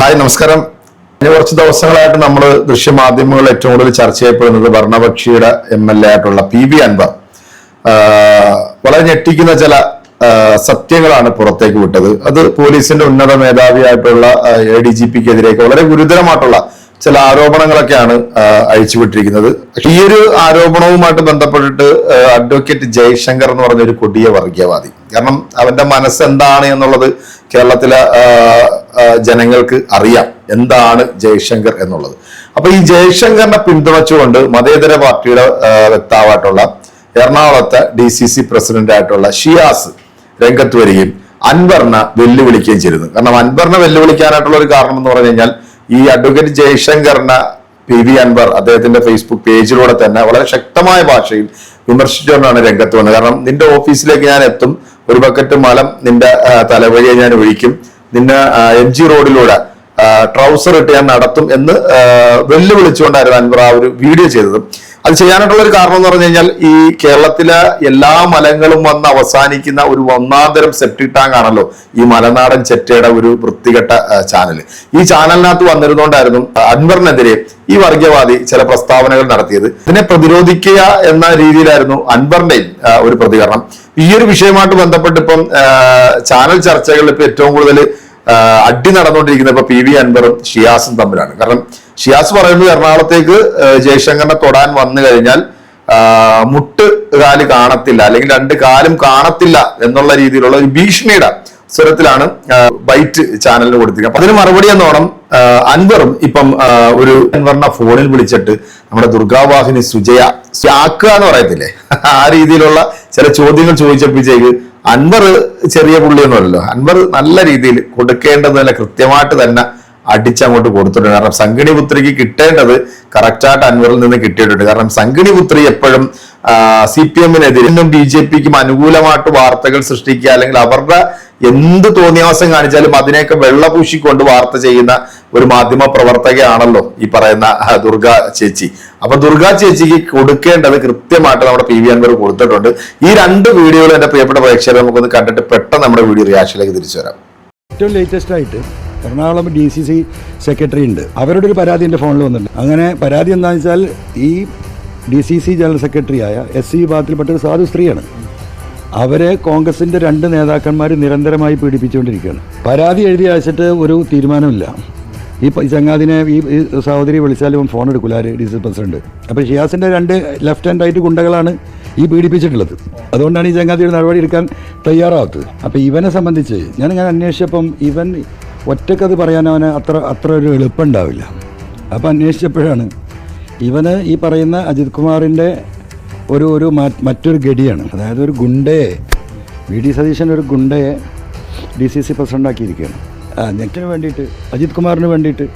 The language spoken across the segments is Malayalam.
ഹായ് നമസ്കാരം. കഴിഞ്ഞ കുറച്ച് ദിവസങ്ങളായിട്ട് നമ്മൾ ദൃശ്യമാധ്യമങ്ങളിൽ ഏറ്റവും കൂടുതൽ ചർച്ച ചെയ്യപ്പെടുന്നത് ഭരണപക്ഷിയുടെ എം എൽ എ ആയിട്ടുള്ള പി വി അൻവർ വളരെ ഞെട്ടിക്കുന്ന ചില സത്യങ്ങളാണ് പുറത്തേക്ക് വിട്ടത്. അത് പോലീസിന്റെ ഉന്നത മേധാവിയായിട്ടുള്ള എ ഡി ജി പിക്കെതിരെയൊക്കെ വളരെ ഗുരുതരമായിട്ടുള്ള ചില ആരോപണങ്ങളൊക്കെയാണ് അഴിച്ചുവിട്ടിരിക്കുന്നത്. ഈ ഒരു ആരോപണവുമായിട്ട് ബന്ധപ്പെട്ടിട്ട് അഡ്വക്കേറ്റ് ജയശങ്കർ എന്ന് പറഞ്ഞ ഒരു കൊടിയ വർഗീയവാദി. കാരണം അവന്റെ മനസ്സ് എന്താണ് എന്നുള്ളത് കേരളത്തിലെ ജനങ്ങൾക്ക് അറിയാം എന്താണ് ജയശങ്കർ എന്നുള്ളത്. അപ്പൊ ഈ ജയശങ്കറിനെ പിന്തുണച്ചുകൊണ്ട് മതേതര പാർട്ടിയുടെ വ്യക്താവായിട്ടുള്ള എറണാകുളത്തെ ഡി സി സി പ്രസിഡന്റ് ആയിട്ടുള്ള ഷിയാസ് രംഗത്ത് വരികയും അൻവറിനെ വെല്ലുവിളിക്കുകയും ചെയ്തിരുന്നു. കാരണം അൻവറിനെ വെല്ലുവിളിക്കാനായിട്ടുള്ള ഒരു കാരണം എന്ന് പറഞ്ഞു കഴിഞ്ഞാൽ ഈ അഡ്വക്കേറ്റ് ജയശങ്കറിനെ പി വി അൻവർ അദ്ദേഹത്തിന്റെ ഫേസ്ബുക്ക് പേജിലൂടെ തന്നെ വളരെ ശക്തമായ ഭാഷയിൽ വിമർശിച്ചുകൊണ്ടാണ് രംഗത്ത് വന്നത്. കാരണം നിന്റെ ഓഫീസിലേക്ക് ഞാൻ എത്തും ഒരു ബക്കറ്റ് മലം നിന്റെ തലവഴിയെ ഞാൻ ഒഴിക്കും നിന്നെ എം ജി റോഡിലൂടെ ട്രൗസർ ഇട്ട് ഞാൻ നടത്തും എന്ന് വെല്ലുവിളിച്ചുകൊണ്ടായിരുന്നു അൻവർ ആ ഒരു വീഡിയോ ചെയ്തത്. അത് ചെയ്യാനായിട്ടുള്ള ഒരു കാരണം എന്ന് പറഞ്ഞു കഴിഞ്ഞാൽ ഈ കേരളത്തിലെ എല്ലാ മലങ്ങളും വന്ന് അവസാനിക്കുന്ന ഒരു ഒന്നാന്തരം സെപ്റ്റിക് ടാങ്ക് ആണല്ലോ ഈ മലനാടൻ ചെറ്റയുടെ ഒരു വൃത്തികെട്ട ചാനൽ ഈ ചാനലിനകത്ത് വന്നിരുന്നോണ്ടായിരുന്നു അൻവറിനെതിരെ ഈ വർഗീയവാദി ചില പ്രസ്താവനകൾ നടത്തിയത്. ഇതിനെ പ്രതിരോധിക്കുക എന്ന രീതിയിലായിരുന്നു അൻവറിന്റെയും ഒരു പ്രതികരണം. ഈ ഒരു വിഷയമായിട്ട് ബന്ധപ്പെട്ട് ഇപ്പം ചാനൽ ചർച്ചകളിൽ ഇപ്പൊ ഏറ്റവും കൂടുതൽ അടി നടന്നുകൊണ്ടിരിക്കുന്നത് ഇപ്പൊ പി വി അൻവറും ഷിയാസും തമ്മിലാണ്. കാരണം ഷിയാസ് പറയുന്നത് എറണാകുളത്തേക്ക് ജയശങ്കറിനെ തൊടാൻ വന്നു കഴിഞ്ഞാൽ മുട്ട് കാൽ കാണത്തില്ല അല്ലെങ്കിൽ രണ്ട് കാലും കാണത്തില്ല എന്നുള്ള രീതിയിലുള്ള ഒരു ഭീഷണിയുടെ സ്വരത്തിലാണ് ബൈറ്റ് ചാനലിന് കൊടുത്തിരിക്കുന്നത്. അതിന് മറുപടി എന്നോണം അൻവറും ഇപ്പം ഒരു അൻവറിനെ ഫോണിൽ വിളിച്ചിട്ട് നമ്മുടെ ദുർഗാവാഹിനി സുജയ ആക്കുക എന്ന് പറയത്തില്ലേ? ആ രീതിയിലുള്ള ചില ചോദ്യങ്ങൾ ചോദിച്ചപ്പോഴത്തേക്ക് അൻവർ ചെറിയ പുള്ളിയൊന്നുമല്ലല്ലോ. അൻവർ നല്ല രീതിയിൽ കൊടുക്കേണ്ടത് തന്നെ കൃത്യമായിട്ട് തന്നെ അടിച്ചങ്ങോട്ട് കൊടുത്തിട്ടുണ്ട്. കാരണം സംഗിണി പുത്രിക്ക് കിട്ടേണ്ടത് കറക്റ്റായിട്ട് അൻവറിൽ നിന്ന് കിട്ടിയിട്ടുണ്ട്. കാരണം സംഗിണി പുത്രി എപ്പോഴും സി പി എമ്മിനെതിരെ ബി ജെ പിക്കും അനുകൂലമായിട്ട് വാർത്തകൾ സൃഷ്ടിക്കുക അല്ലെങ്കിൽ അവരുടെ എന്ത് തോന്നിയാസം കാണിച്ചാലും അതിനെയൊക്കെ വെള്ളപൂശിക്കൊണ്ട് വാർത്ത ചെയ്യുന്ന ഒരു മാധ്യമ പ്രവർത്തകയാണല്ലോ ഈ പറയുന്ന ദുർഗ ചേച്ചി. അപ്പൊ ദുർഗ ചേച്ചിക്ക് കൊടുക്കേണ്ടത് കൃത്യമായിട്ട് നമ്മുടെ പി വി അൻവർ കൊടുത്തിട്ടുണ്ട്. ഈ രണ്ട് വീഡിയോകൾ എന്റെ പ്രിയപ്പെട്ട പ്രേക്ഷകരെ നമുക്കൊന്ന് കണ്ടിട്ട് പെട്ടെന്ന് നമ്മുടെ വീഡിയോ റിയാക്ഷനിലേക്ക് തിരിച്ചു വരാം. ഏറ്റവും ലേറ്റസ്റ്റ് ആയിട്ട് Ernakulam D C C secretary ഉണ്ട്. അവരുടെ ഒരു പരാതി എന്റെ ഫോണിൽ വന്നിട്ടുണ്ട്. അങ്ങനെ പരാതി എന്താണെന്ന് വെച്ചാൽ ഈ ഡി സി സി ജനറൽ സെക്രട്ടറിയായ എസ് സി വിഭാഗത്തിൽപ്പെട്ട ഒരു സാധു സ്ത്രീയാണ്. അവരെ കോൺഗ്രസിന്റെ രണ്ട് നേതാക്കന്മാർ നിരന്തരമായി പീഡിപ്പിച്ചുകൊണ്ടിരിക്കുകയാണ്. പരാതി എഴുതി അയച്ചിട്ട് ഒരു തീരുമാനമില്ല. ഈ ചങ്ങാതിനെ ഈ സഹോദരി വിളിച്ചാലും ഫോൺ എടുക്കില്ല ആര് ഡി സി പ്രസിഡന്റ്. അപ്പോൾ ഷിയാസിന്റെ രണ്ട് ലെഫ്റ്റ് ആൻഡ് റൈറ്റ് ഗുണ്ടകളാണ് ഈ പീഡിപ്പിച്ചിട്ടുള്ളത്. അതുകൊണ്ടാണ് ഈ ചങ്ങാതിയുടെ നടപടി എടുക്കാൻ തയ്യാറാവാത്തത്. അപ്പോൾ ഇവനെ സംബന്ധിച്ച് ഞാനിങ്ങനെ അന്വേഷിച്ചപ്പം ഇവൻ ഒറ്റക്കത് പറയാൻ അവന് അത്ര അത്ര ഒരു എളുപ്പമുണ്ടാവില്ല. അപ്പോൾ അന്വേഷിച്ചപ്പോഴാണ് ഇവന് ഈ പറയുന്ന അജിത് കുമാറിന്റെ ഒരു ഒരു മറ്റൊരു ഗഡിയാണ് അതായത് ഒരു ഗുണ്ടയെ വി ഡി സതീശൻ ഒരു ഗുണ്ടയെ ഡി സി സി പ്രസിഡന്റാക്കിയിരിക്കുകയാണ് നെറ്റിന് വേണ്ടിയിട്ട് അജിത് കുമാറിന് വേണ്ടിയിട്ട്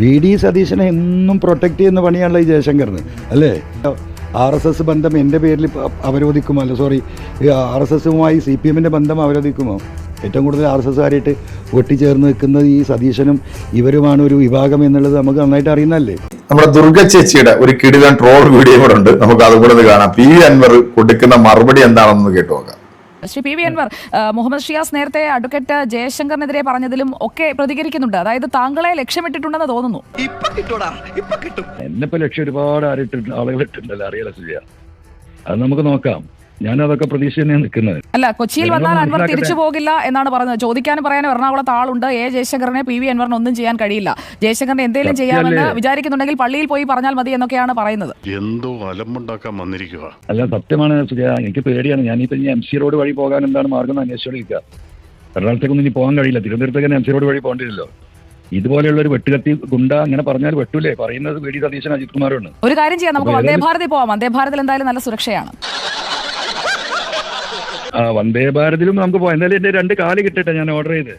വി ഡി സതീശനെ എന്നും പ്രൊട്ടക്റ്റ് ചെയ്യുന്ന പണിയാണല്ലോ ഈ ജയശങ്കറിന് അല്ലേ? ആർ എസ് എസ് ബന്ധം എന്റെ പേരിൽ അവരോധിക്കുമോ അല്ല സോറി ആർ എസ് എസുമായി സി പി എമ്മിന്റെ ബന്ധം അവരോധിക്കുമോ? ഏറ്റവും കൂടുതൽ ആർ എസ് എസ്സുകാരായിട്ട് ഒട്ടിച്ചേർന്ന് നിൽക്കുന്നത് ഈ സതീശനും ഇവരുമാണ് ഒരു വിഭാഗം എന്നുള്ളത് നമുക്ക് നന്നായിട്ട് അറിയുന്നല്ലേ നമ്മുടെ ദുർഗ ചേച്ചിയുടെ ഒരു കിടിലൻ ട്രോൾ വീഡിയോ കൂടെ ഉണ്ട്. നമുക്ക് അതും കൂടെ ഒന്ന് കാണാം. പി വി അൻവർ കൊടുക്കുന്ന മറുപടി എന്താണെന്ന് കേട്ടു നോക്കാം. ശ്രീ പി വി അൻവർ മുഹമ്മദ് ഷിയാസ് നേരത്തെ അഡ്വക്കേറ്റ് ജയശങ്കറിനെതിരെ പറഞ്ഞതിലും ഒക്കെ പ്രതികരിക്കുന്നുണ്ട്. അതായത് താങ്കളെ ലക്ഷ്യമിട്ടിട്ടുണ്ടെന്ന് തോന്നുന്നു. എന്നെ കിട്ടൂടാ. ഇപ്പൊ കിട്ടും. എന്നെപ്പോ ലക്ഷ്യം ഒരുപാട് ആരും ആളുകൾ ഇട്ടിട്ടുണ്ടല്ലോ. അറിയാലോ അത് നമുക്ക് നോക്കാം. ഞാൻ അതൊക്കെ പ്രതീക്ഷ തന്നെയാണ് നിൽക്കുന്നത്. അല്ല കൊച്ചിയിൽ വന്നാൽ അൻവർ തിരിച്ചു പോകില്ല എന്നാണ് പറഞ്ഞത് ചോദിക്കാനും പറയാനും എറണാകുളത്ത് ആളുണ്ട്. എ ജയശങ്കറിനെ പി വി അൻവറിന് ഒന്നും ചെയ്യാൻ കഴിയില്ല. ജയശങ്കറിന് എന്തെങ്കിലും ചെയ്യാമെന്ന് വിചാരിക്കുന്നുണ്ടെങ്കിൽ പള്ളിയിൽ പോയി പറഞ്ഞാൽ മതി എന്നൊക്കെയാണ് പറയുന്നത്. എന്തോ അലമ്പുണ്ടാക്കാൻ വന്നിരിക്കുക അല്ല സത്യമാണ് എനിക്ക് പേടിയാണ്. ഞാൻ ഇപ്പൊ എം സി റോഡ് വഴി പോകാൻ എന്താണ് മാർഗം എന്ന് അന്വേഷിച്ചോണ്ടിരിക്കുക. എറണാകുളത്തേക്കൊന്നും ഇനി പോകാൻ കഴിയില്ല. തിരുവനന്തപുരത്തേക്ക് എം സി റോഡ് വഴി പോകേണ്ടില്ലല്ലോ ഇതുപോലെയുള്ള ഒരു വെട്ടുകത്തി ഗുണ്ട അങ്ങനെ പറഞ്ഞാൽ വെട്ടൂലേ? പറയുന്നത് വി ഡി സതീശൻ അജിത് കുമാറാണ് ഒരു കാര്യം ചെയ്യാം. നമുക്ക് വന്ദേ ഭാരതി ഭാരതിൽ പോവാം. വന്ദേ ഭാരതിൽ എന്തായാലും നല്ല സുരക്ഷയാണ്. ആ വന്ദേ ഭാരതിലും നമുക്ക് പോകാം എന്തായാലും എന്റെ രണ്ട് കാൽ കിട്ടട്ടെ ഞാൻ ഓർഡർ ചെയ്ത്.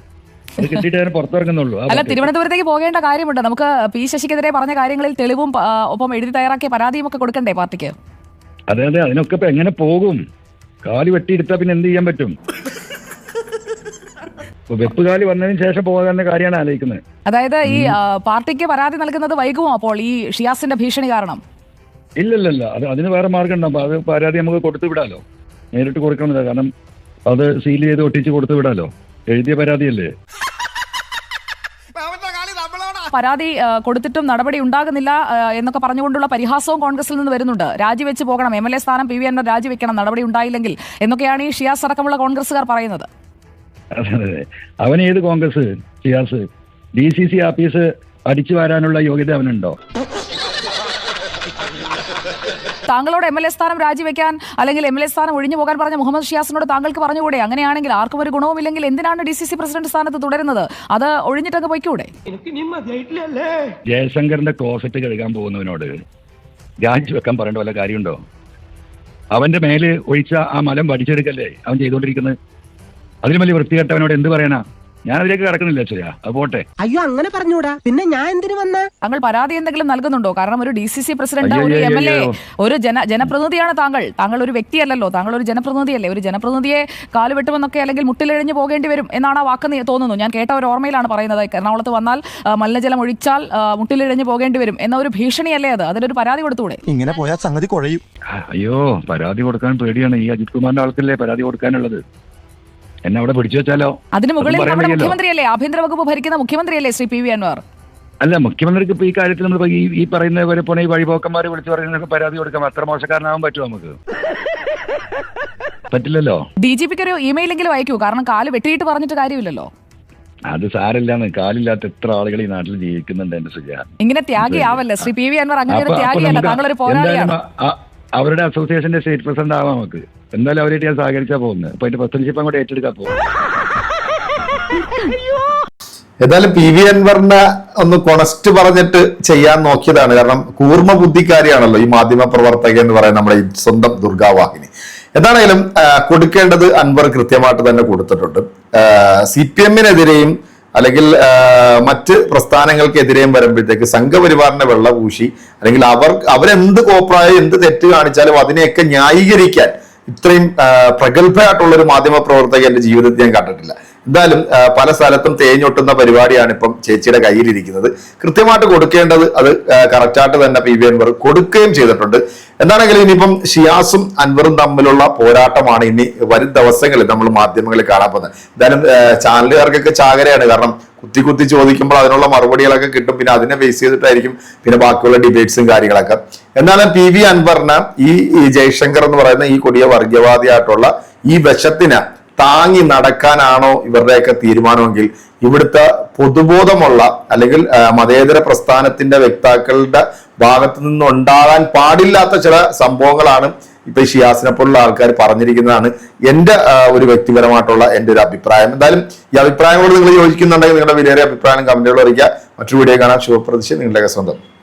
അത് കിട്ടിയിട്ട് ഞാൻ പുറത്തിറങ്ങുന്നുള്ളൂ. ആ അല്ല. തിരുവനന്തപുരത്തേക്ക് പോകേണ്ട കാര്യമുണ്ട്? നമുക്ക് പി ശശിക്കെതിരെ പറഞ്ഞ കാര്യങ്ങളിൽ തെളിവും ആ, ഒപ്പം എഴുതി തയ്യാറാക്കിയ പരാതിയും ഒക്കെ കൊടുക്കണ്ടേ പാർട്ടിക്ക്? അതെ അതെ. അതിനൊക്കെ ഇപ്പൊ എങ്ങനെ പോകും? കാൽ വെട്ടിയെടുത്താ പിന്നെ എന്ത് ചെയ്യാൻ പറ്റും? ഇപ്പൊ വെപ്പ് കാൽ വന്നതിന് ശേഷം പോകാൻ കാര്യമാണ് ആലോചിക്കുന്നത്. അതായത് ഈ ആ, പാർട്ടിക്ക് പരാതി നൽകുന്നത് വൈകുമോ അപ്പോൾ ഈ ഷിയാസിന്റെ ഭീഷണി കാരണം? ഇല്ലല്ലല്ല. അത് അതിന് വേറെ മാർഗം ഉണ്ടാവും അത് പരാതി നമുക്ക് കൊടുത്തു വിടാലോ. നേരിട്ട് കൊടുക്കണമെന്നില്ല. കാരണം അത് സീൽ ചെയ്ത് ഒട്ടിച്ച് കൊടുത്തു വിടാലോ? എഴുതിയ പരാതിയല്ലേ? പരാതി കൊടുത്തിട്ടും നടപടി ഉണ്ടാകുന്നില്ല എന്നൊക്കെ പറഞ്ഞുകൊണ്ടുള്ള പരിഹാസവും കോൺഗ്രസിൽ നിന്ന് വരുന്നുണ്ട്. രാജിവെച്ച് പോകണം. എം എൽ എ സ്ഥാനം പി വി അൻവർ രാജിവെക്കണം. നടപടി ഉണ്ടായില്ലെങ്കിൽ എന്നൊക്കെയാണ് ഈ ഷിയാസ് അടക്കമുള്ള കോൺഗ്രസ്സുകാർ പറയുന്നത്. അവൻ ഏത് Congress? Shiyas. D C C office അടിച്ചു വരാനുള്ള യോഗ്യത അവനുണ്ടോ? താങ്കളോട് എം എൽ എ സ്ഥാനം രാജിവെക്കാൻ അല്ലെങ്കിൽ എം എൽ എ സ്ഥാനം ഒഴിഞ്ഞു പോകാൻ പറഞ്ഞ മുഹമ്മദ് ഷിയാസിനോട് താങ്കൾക്ക് പറഞ്ഞുകൂടെ? അങ്ങനെയാണെങ്കിൽ ആർക്കും ഒരു ഗുണവുമില്ലെങ്കിൽ എന്തിനാണ് ഡി സി സി പ്രസിഡന്റ് സ്ഥാനത്ത് തുടരുന്നത്? അത് ഒഴിഞ്ഞിട്ടങ്ങ് പൊയ്ക്കൂടെ? ജയശങ്കറിന്റെ ക്ലോസറ്റ് കഴുകാൻ പോകുന്നവനോട് രാജിവെക്കാൻ പറയേണ്ട വല്ല കാര്യമുണ്ടോ? അവന്റെ മേലെ ഒഴിച്ച ആ മലം വടിച്ചെടുക്കല്ലേ അവൻ ചെയ്തുകൊണ്ടിരിക്കുന്നത്? അതിലും വലിയ വൃത്തികെട്ടവനോട് എന്ത് പറയാനാ ഞാൻ അതിലേക്ക് കടക്കുന്നില്ല ചെയ്യാ അത് പോട്ടെ. അയ്യോ അങ്ങനെ പറഞ്ഞൂടാ. പിന്നെ ഞാൻ എന്തിനു വന്ന? താങ്കൾ പരാതി എന്തെങ്കിലും നൽകുന്നുണ്ടോ? കാരണം ഒരു ഡി സി സി പ്രസിഡന്റ് ഒരു എം എൽ എ ഒരു ജന ജനപ്രതിനിധിയാണ് താങ്കൾ. താങ്കൾ ഒരു വ്യക്തിയല്ലല്ലോ. താങ്കൾ ഒരു ജനപ്രതിനിധിയല്ലേ. ഒരു ജനപ്രതിനിധിയെ കാൽ വെട്ടുമെന്നൊക്കെ അല്ലെങ്കിൽ മുട്ടിലിഴഞ്ഞു പോകേണ്ടി വരും എന്നാണ് ആ വാക്ക് തോന്നുന്നു. ഞാൻ കേട്ട ഒരു ഓർമ്മയിലാണ് പറയുന്നത്. എറണാകുളത്ത് വന്നാൽ മലിനജലം ഒഴിച്ചാൽ മുട്ടിലിഴഞ്ഞു പോകേണ്ടി വരും എന്ന ഒരു ഭീഷണിയല്ലേ അത്? അതിനൊരു പരാതി കൊടുത്തൂടെ? ഇങ്ങനെ പോയാൽ സംഗതി കുഴയും. അയ്യോ പരാതി കൊടുക്കാൻ പേടിയാണ് ഈ അജിത് കുമാറിന്റെ ആൾക്കല്ലേ പരാതി കൊടുക്കാനുള്ളത്? എന്നെ അവിടെ പിടിച്ചു വെച്ചാലോ? അതിന് മുകളിൽ നമ്മുടെ. മുഖ്യമന്ത്രിയല്ലേ? ആഭ്യന്തര വകുപ്പ് ഭരിക്കുന്ന മുഖ്യമന്ത്രിയല്ലേ ശ്രീ പി വി അൻവർ? അല്ല മുഖ്യമന്ത്രിക്ക് ഇപ്പൊ ഈ കാര്യത്തിൽ നമ്മൾ ഈ ഈ പറയുന്ന പോലെ പോണ ഈ വഴിപോക്കന്മാരെ വിളിച്ചു പറയുന്നവർക്ക് പരാതി കൊടുക്കാം. അത്ര മോശക്കാരനാവാൻ പറ്റുമോ നമുക്ക്? പറ്റില്ലല്ലോ. ഡി ജി പിക്ക് ഒരു ഇമെയിലെങ്കിലും അയക്കൂ. കാരണം കാൽ വെട്ടിയിട്ട് പറഞ്ഞിട്ട് കാര്യമില്ലല്ലോ. അത് സാരല്ലാന്ന് കാലില്ലാത്ത എത്ര ആളുകൾ ഈ നാട്ടിൽ ജീവിക്കുന്നുണ്ട് എന്റെ സുജ. ഇങ്ങനെ ത്യാഗിയാവല്ലേ? ശ്രീ പി വി അൻവർ അങ്ങനെ ഒരു ത്യാഗിയല്ല. താങ്കൾ ഒരു പോരാളിയാണ്. അവരുടെ അസോസിയേഷന്റെ സ്റ്റേറ്റ് പ്രസിഡന്റ് ആവാം നമുക്ക്. എന്തായാലും അവരായിട്ട് ഞാൻ സഹകരിച്ചാ പോകുന്നത്. അപ്പൊ അതിന്റെ പ്രസിഡൻഷിപ്പ് അങ്ങോട്ട് ഏറ്റെടുക്കാൻ പോകും ഏതായാലും പി വി അൻവറിനെ ഒന്ന് കൊണസ്റ്റ് പറഞ്ഞിട്ട് ചെയ്യാൻ നോക്കിയതാണ്. കാരണം കൂർമ്മ ബുദ്ധിക്കാരിയാണല്ലോ ഈ മാധ്യമ പ്രവർത്തക എന്ന് പറയുന്ന നമ്മുടെ സ്വന്തം ദുർഗാവാഹിനി എന്താണെങ്കിലും കൊടുക്കേണ്ടത് അൻവർ കൃത്യമായിട്ട് തന്നെ കൊടുത്തിട്ടുണ്ട്. സി പി എമ്മിനെതിരെയും അല്ലെങ്കിൽ മറ്റ് പ്രസ്ഥാനങ്ങൾക്കെതിരെയും വരുമ്പോഴത്തേക്ക് സംഘപരിവാറിനെ വെള്ളപൂശി അല്ലെങ്കിൽ അവർ അവരെന്ത് കോപ്രായം എന്ത് തെറ്റ് കാണിച്ചാലും അതിനെയൊക്കെ ന്യായീകരിക്കാൻ ഇത്രയും പ്രഗത്ഭയായിട്ടുള്ള ഒരു മാധ്യമ പ്രവർത്തക എന്റെ ജീവിതത്തിൽ ഞാൻ കണ്ടിട്ടില്ല. എന്തായാലും പല സ്ഥലത്തും തേഞ്ഞൊട്ടുന്ന പരിപാടിയാണ് ഇപ്പം ചേച്ചിയുടെ കയ്യിലിരിക്കുന്നത്. കൃത്യമായിട്ട് കൊടുക്കേണ്ടത് അത് കറക്റ്റായിട്ട് തന്നെ പി വി അൻവർ കൊടുക്കുകയും ചെയ്തിട്ടുണ്ട്. എന്താണെങ്കിലും ഇനിയിപ്പം ഷിയാസും അൻവറും തമ്മിലുള്ള പോരാട്ടമാണ് ഇനി വരും ദിവസങ്ങളിൽ നമ്മൾ മാധ്യമങ്ങളിൽ കാണാൻ പോകുന്നത്. എന്തായാലും ചാനലുകാർക്കൊക്കെ ചാകരയാണ്. കാരണം കുത്തി കുത്തി ചോദിക്കുമ്പോൾ അതിനുള്ള മറുപടികളൊക്കെ കിട്ടും. പിന്നെ അതിനെ ബേസ് ചെയ്തിട്ടായിരിക്കും പിന്നെ ബാക്കിയുള്ള ഡിബേറ്റ്സും കാര്യങ്ങളൊക്കെ. എന്നാലും പി വി അൻവറിന് ഈ ജയശങ്കർ എന്ന് പറയുന്ന ഈ കൊടിയ വർഗീയവാദിയായിട്ടുള്ള ഈ വിഷത്തിന് താങ്ങി നടക്കാനാണോ ഇവരുടെയൊക്കെ തീരുമാനമെങ്കിൽ ഇവിടുത്തെ പൊതുബോധമുള്ള അല്ലെങ്കിൽ മതേതര പ്രസ്ഥാനത്തിന്റെ വ്യക്താക്കളുടെ ഭാഗത്തു നിന്നുണ്ടാകാൻ പാടില്ലാത്ത ചില സംഭവങ്ങളാണ് ഇപ്പൊ ഷിയാസിനെ പോലുള്ള ആൾക്കാർ പറഞ്ഞിരിക്കുന്നതാണ്. എന്റെ ഒരു വ്യക്തിപരമായിട്ടുള്ള എന്റെ ഒരു അഭിപ്രായം. എന്തായാലും ഈ അഭിപ്രായങ്ങളോട് നിങ്ങൾ യോജിക്കുന്നുണ്ടെങ്കിൽ നിങ്ങളുടെ വിലയേറെ അഭിപ്രായം കമന്റുകൾ അറിയിക്കുക. മറ്റൊരു വീഡിയോ കാണാൻ ശുഭപ്രതിഷ്ഠ നിങ്ങളുടെയൊക്കെ സ്വന്തം.